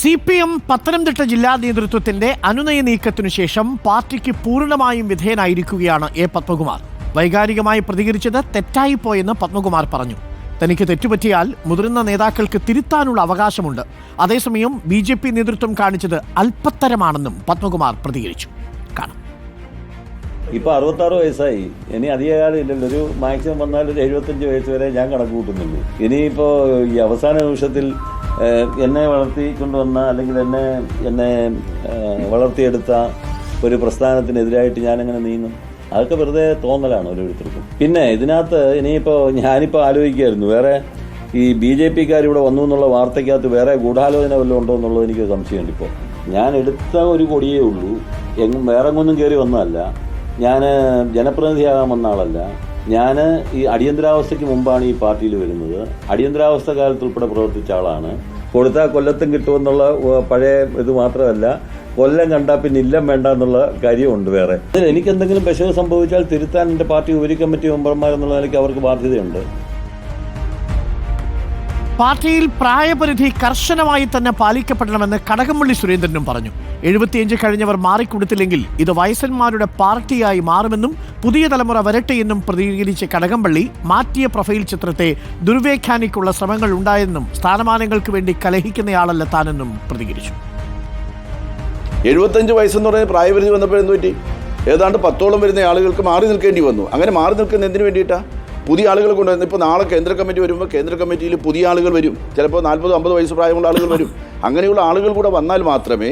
C P M Pathanamthitta ജില്ലാ നേതൃത്വത്തിന്റെ അനുനയ നീക്കത്തിനു ശേഷം പാർട്ടിക്ക് പൂർണമായും വിധേയനായിരിക്കുകയാണ് എ പത്മകുമാർ. വൈകാരികമായി പ്രതികരിച്ചത് തെറ്റായിപ്പോയെന്ന് പത്മകുമാർ പറഞ്ഞു. തനിക്ക് തെറ്റുപറ്റിയാൽ മുതിർന്ന നേതാക്കൾക്ക് തിരുത്താനുള്ള അവകാശമുണ്ട്. അതേസമയം ബി നേതൃത്വം കാണിച്ചത് അല്പത്തരമാണെന്നും പത്മകുമാർ പ്രതികരിച്ചു. കാണാം. ഇപ്പൊ അറുപത്താറ് വയസ്സായി. ഇനി അധികകാലം ഇല്ലല്ലോ ഒരു മാക്സിമം വന്നാൽ ഒരു എഴുപത്തഞ്ച് വയസ്സ് വരെ ഞാൻ കണക്ക് കൂട്ടുന്നുള്ളൂ ഇനിയിപ്പോൾ ഈ അവസാന നിമിഷത്തിൽ എന്നെ എന്നെ വളർത്തിക്കൊണ്ടുവന്ന അല്ലെങ്കിൽ എന്നെ എന്നെ വളർത്തിയെടുത്ത ഒരു പ്രസ്ഥാനത്തിനെതിരായിട്ട് ഞാനെങ്ങനെ നീങ്ങും? അതൊക്കെ വെറുതെ തോന്നലാണ് ഓരോരുത്തർക്കും. പിന്നെ ഇതിനകത്ത് ഇനിയിപ്പോൾ ഞാനിപ്പോൾ ആലോചിക്കായിരുന്നു വേറെ ഈ ബി ജെ പിക്കാർ ഇവിടെ വന്നു എന്നുള്ള വാർത്തയ്ക്കകത്ത് വേറെ ഗൂഢാലോചന വല്ലതും ഉണ്ടോ എന്നുള്ളത് എനിക്ക് സംശയമുണ്ട് ഇപ്പോൾ ഞാൻ എടുത്ത ഒരു കൊടിയേ ഉള്ളൂ. എങ്ങും വേറെ ഒന്നും കയറി വന്നതല്ല. ഞാൻ ജനപ്രതിനിധിയാകാൻ വന്ന ആളല്ല. ഞാൻ ഈ അടിയന്തരാവസ്ഥയ്ക്ക് മുമ്പാണ് ഈ പാർട്ടിയിൽ വരുന്നത്. അടിയന്തരാവസ്ഥ കാലത്ത് ഉൾപ്പെടെ പ്രവർത്തിച്ച ആളാണ്. കൊടുത്താൽ കൊല്ലത്തും കിട്ടുമെന്നുള്ള പഴയ ഇത് മാത്രമല്ല കൊല്ലം കണ്ടാൽ പിന്നെ ഇല്ലം വേണ്ട എന്നുള്ള കാര്യമുണ്ട് വേറെ. എനിക്ക് എന്തെങ്കിലും പെശക് സംഭവിച്ചാൽ തിരുത്താൻ എന്റെ പാർട്ടി ഉപരി കമ്മിറ്റി മെമ്പർമാരെന്നുള്ള നിലയ്ക്ക് അവർക്ക് ബാധ്യതയുണ്ട്. പാർട്ടിയിൽ പ്രായപരിധി കർശനമായി തന്നെ പാലിക്കപ്പെടണമെന്ന് കടകംപള്ളി സുരേന്ദ്രനും പറഞ്ഞു. എഴുപത്തിയഞ്ച് കഴിഞ്ഞവർ മാറിക്കൊടുത്തില്ലെങ്കിൽ ഇത് വയസ്സന്മാരുടെ പാർട്ടിയായി മാറുമെന്നും പുതിയ തലമുറ വരട്ടെയെന്നും പ്രതികരിച്ച കടകംപള്ളി മാറ്റിയ പ്രൊഫൈൽ ചിത്രത്തെ ദുർവ്യാഖ്യാനിക്കുള്ള ശ്രമങ്ങൾ ഉണ്ടായെന്നും സ്ഥാനമാനങ്ങൾക്ക് വേണ്ടി കലഹിക്കുന്നയാളല്ല താനെന്നും പ്രതികരിച്ചു. എഴുപത്തഞ്ച് വയസ്സെന്ന് പറഞ്ഞ പ്രായപരിധി വന്നപ്പോഴെന്ന് പറ്റി ഏതാണ്ട് പത്തോളം വരുന്ന ആളുകൾക്ക് മാറി നിൽക്കേണ്ടി വന്നു. അങ്ങനെ മാറി നിൽക്കുന്ന എന്തിനു വേണ്ടിയിട്ടാ? പുതിയ ആളുകൾ കൊണ്ടുവരുന്നത് ഇപ്പോൾ നാളെ കേന്ദ്ര കമ്മിറ്റി വരുമ്പോൾ കേന്ദ്ര കമ്മിറ്റിയിൽ പുതിയ ആളുകൾ വരും. ചിലപ്പോൾ നാൽപ്പത് അമ്പത് വയസ്സ് പ്രായമുള്ള ആളുകൾ വരും. അങ്ങനെയുള്ള ആളുകൾ കൂടെ വന്നാൽ മാത്രമേ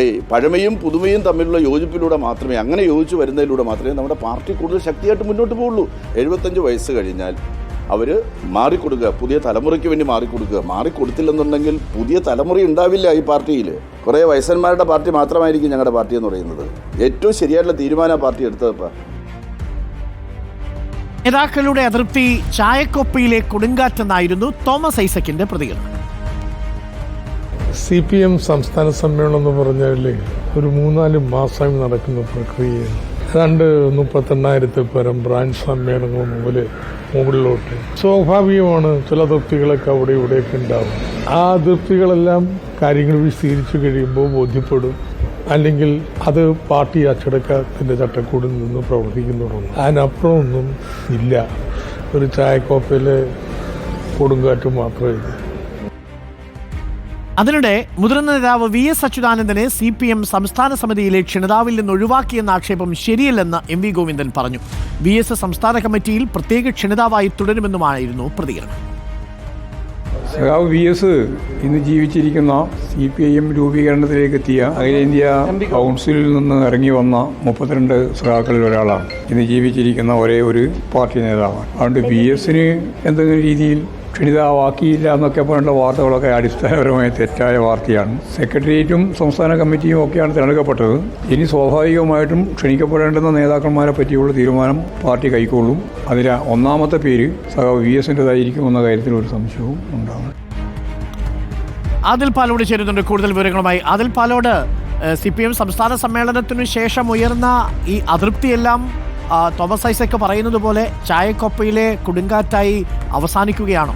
ഏയ് പഴമയും പുതുമയും തമ്മിലുള്ള യോജിപ്പിലൂടെ മാത്രമേ അങ്ങനെ യോജിച്ച് വരുന്നതിലൂടെ മാത്രമേ നമ്മുടെ പാർട്ടി കൂടുതൽ ശക്തിയായിട്ട് മുന്നോട്ട് പോകുള്ളൂ എഴുപത്തഞ്ച് വയസ്സ് കഴിഞ്ഞാൽ അവർ മാറിക്കൊടുക്കുക. പുതിയ തലമുറയ്ക്ക് വേണ്ടി മാറിക്കൊടുക്കുക. മാറിക്കൊടുത്തില്ലെന്നുണ്ടെങ്കിൽ പുതിയ തലമുറ ഉണ്ടാവില്ല ഈ പാർട്ടിയിൽ. കുറേ വയസ്സന്മാരുടെ പാർട്ടി മാത്രമായിരിക്കും ഞങ്ങളുടെ പാർട്ടി എന്ന് പറയുന്നത്. ഏറ്റവും ശരിയായിട്ടുള്ള തീരുമാനം പാർട്ടി എടുത്തതപ്പോൾ നേതാക്കളുടെ അതൃപ്തി ചായക്കൊപ്പയിലെ കൊടുങ്കാറ്റെന്നായിരുന്നു തോമസ് ഐസക്കിന്റെ പ്രതികരണം. സി പി എം സംസ്ഥാന സമ്മേളനം എന്ന് പറഞ്ഞാൽ ഒരു മൂന്നാൽ മാസമായി നടക്കുന്ന പ്രക്രിയയാണ്. ഏതാണ്ട് മുപ്പത്തെണ്ണായിരത്തിൽ പരം ബ്രാഞ്ച് സമ്മേളനങ്ങൾ മുതൽ മുകളിലോട്ട്. സ്വാഭാവികമാണ് ചില തൃപ്തികളൊക്കെ അവിടെ ഇവിടെയൊക്കെ ഉണ്ടാവും. ആ തൃപ്തികളെല്ലാം കാര്യങ്ങൾ വിശദീകരിച്ചു കഴിയുമ്പോൾ ബോധ്യപ്പെടും. അല്ലെങ്കിൽ അത് പാർട്ടി അച്ചടക്കത്തിന്റെ ചട്ടക്കൂടിൽ നിന്ന് പ്രവർത്തിക്കുന്നുള്ളൂ അതിനപ്പുറമൊന്നും ഇല്ല. ഒരു ചായക്കോപ്പയിൽ കൊടുങ്കാറ്റ് മാത്രമേ ഇത് അതിനിടെ മുതിർന്ന നേതാവ് വി എസ് അച്യുതാനന്ദനെ സി പി എം സംസ്ഥാന സമിതിയിലെ ക്ഷണിതാവിൽ നിന്ന് ഒഴിവാക്കിയെന്ന ആക്ഷേപം ശരിയല്ലെന്ന് എം വി ഗോവിന്ദൻ പറഞ്ഞു. വി എസ് സംസ്ഥാന കമ്മിറ്റിയിൽ പ്രത്യേക ക്ഷണിതാവായി തുടരുമെന്നുമായിരുന്നു പ്രതികരണം. സഖാവ് വി എസ് ഇന്ന് ജീവിച്ചിരിക്കുന്ന സി പി ഐ എം രൂപീകരണത്തിലേക്ക് എത്തിയ അഖിലേന്ത്യാ കൗൺസിലിൽ നിന്ന് ഇറങ്ങി വന്ന മുപ്പത്തിരണ്ട് സഖാക്കളിൽ ഒരാളാണ്. ഇന്ന് ജീവിച്ചിരിക്കുന്ന ഒരേ ഒരു പാർട്ടി നേതാവാണ്. അതുകൊണ്ട് വി എസിന് എന്തെങ്കിലും രീതിയിൽ ക്ഷണിതാവാക്കിയില്ല എന്നൊക്കെ പറഞ്ഞുള്ള വാർത്തകളൊക്കെ അടിസ്ഥാനപരമായ തെറ്റായ വാർത്തയാണ്. സെക്രട്ടേറിയറ്റും സംസ്ഥാന കമ്മിറ്റിയും ഒക്കെയാണ് തിരഞ്ഞെടുക്കപ്പെട്ടത്. ഇനി സ്വാഭാവികമായിട്ടും ക്ഷണിക്കപ്പെടേണ്ടുന്ന നേതാക്കന്മാരെ പറ്റിയുള്ള തീരുമാനം പാർട്ടി കൈക്കൊള്ളും. അതിൽ ഒന്നാമത്തെ പേര് സഹ വി എസിന്റെതായിരിക്കും എന്ന കാര്യത്തിൽ ഒരു സംശയവും ഉണ്ടാകും അതിൽ പാലോട് ചേരുന്നുണ്ട്. കൂടുതൽ വിവരങ്ങളുമായി അതിൽ പാലോട്. സി പി എം സംസ്ഥാന സമ്മേളനത്തിനു ശേഷം ഉയർന്ന ഈ അതൃപ്തിയെല്ലാം തോമസ് ഐസക് പറയുന്നത് പോലെ ചായക്കൊപ്പയിലെ കൊടുങ്കാറ്റായി അവസാനിക്കുകയാണോ.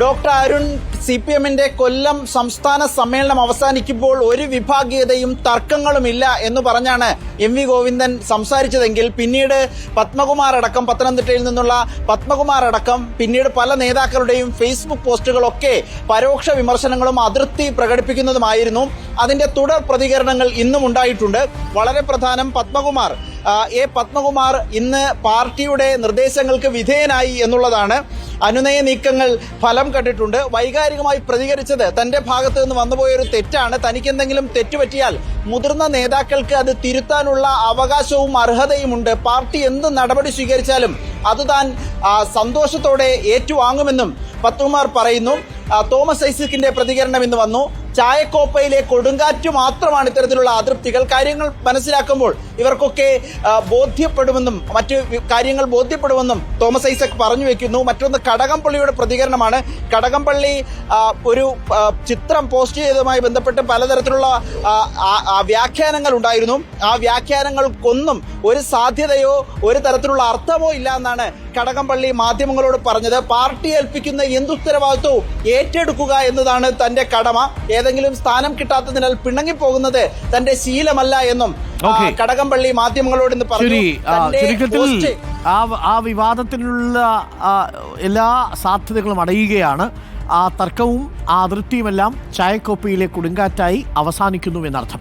ഡോക്ടർ അരുൺ സി പി എമ്മിന്റെ കൊല്ലം സംസ്ഥാന സമ്മേളനം അവസാനിക്കുമ്പോൾ ഒരു വിഭാഗീയതയും തർക്കങ്ങളുമില്ല എന്ന് പറഞ്ഞാണ് എം വി ഗോവിന്ദൻ സംസാരിച്ചതെങ്കിൽ പിന്നീട് പത്മകുമാർ അടക്കം പത്തനംതിട്ടയിൽ നിന്നുള്ള പത്മകുമാർ അടക്കം പിന്നീട് പല നേതാക്കളുടെയും ഫേസ്ബുക്ക് പോസ്റ്റുകളൊക്കെ പരോക്ഷ വിമർശനങ്ങളും അതൃപ്തി പ്രകടിപ്പിക്കുന്നതുമായിരുന്നു. അതിന്റെ തുടർ പ്രതികരണങ്ങൾ ഇന്നും ഉണ്ടായിട്ടുണ്ട്. വളരെ പ്രധാനം പത്മകുമാർ എ പത്മകുമാർ ഇന്ന് പാർട്ടിയുടെ നിർദ്ദേശങ്ങൾക്ക് വിധേയനായി എന്നുള്ളതാണ്. അനുനയ നീക്കങ്ങൾ ഫലം കണ്ടിട്ടുണ്ട്. വൈകാരികമായി പ്രതികരിച്ചത് തന്റെ ഭാഗത്ത് നിന്ന് വന്നുപോയൊരു തെറ്റാണ്. തനിക്ക് എന്തെങ്കിലും തെറ്റുപറ്റിയാൽ മുതിർന്ന നേതാക്കൾക്ക് അത് തിരുത്താനുള്ള അവകാശവും അർഹതയുമുണ്ട്. പാർട്ടി എന്ത് നടപടി സ്വീകരിച്ചാലും അത് താൻ സന്തോഷത്തോടെ ഏറ്റുവാങ്ങുമെന്നും പത്മകുമാർ പറയുന്നു. തോമസ് ഐസക്കിന്റെ പ്രതികരണം ഇന്ന് വന്നു. ചായക്കോപ്പയിലെ കൊടുങ്കാറ്റ് മാത്രമാണ് ഇത്തരത്തിലുള്ള അതൃപ്തികൾ. കാര്യങ്ങൾ മനസ്സിലാക്കുമ്പോൾ ഇവർക്കൊക്കെ ബോധ്യപ്പെടുമെന്നും മറ്റു കാര്യങ്ങൾ ബോധ്യപ്പെടുമെന്നും തോമസ് ഐസക് പറഞ്ഞു വെക്കുന്നു. മറ്റൊന്ന് കടകംപള്ളിയുടെ പ്രതികരണമാണ്. കടകംപള്ളി ഒരു ചിത്രം പോസ്റ്റ് ചെയ്തതുമായി ബന്ധപ്പെട്ട് പലതരത്തിലുള്ള വ്യാഖ്യാനങ്ങൾ ഉണ്ടായിരുന്നു. ആ വ്യാഖ്യാനങ്ങൾക്കൊന്നും ഒരു സാധ്യതയോ ഒരു തരത്തിലുള്ള അർത്ഥമോ ഇല്ല എന്നാണ് കടകംപള്ളി മാധ്യമങ്ങളോട് പറഞ്ഞത്. പാർട്ടി ഏൽപ്പിക്കുന്ന എന്തുത്തരവാദിത്വവും ഏറ്റെടുക്കുക എന്നതാണ് തന്റെ കടമ. ഏതെങ്കിലും സ്ഥാനം കിട്ടാത്തതിനാൽ പിണങ്ങിപ്പോകുന്നത് തന്റെ ശീലമല്ല എന്നും കടകംപള്ളി മാധ്യമങ്ങളോട് ഇന്ന് പറഞ്ഞു. ചുരുക്കത്തിൽ ആ വിവാദത്തിനുള്ള എല്ലാ സാധ്യതകളും അടയുകയാണ്. ആ തർക്കവും ആ അതിർത്തിയുമെല്ലാം ചായക്കോപ്പിയിലെ കൊടുങ്കാറ്റായി അവസാനിക്കുന്നു എന്നർത്ഥം.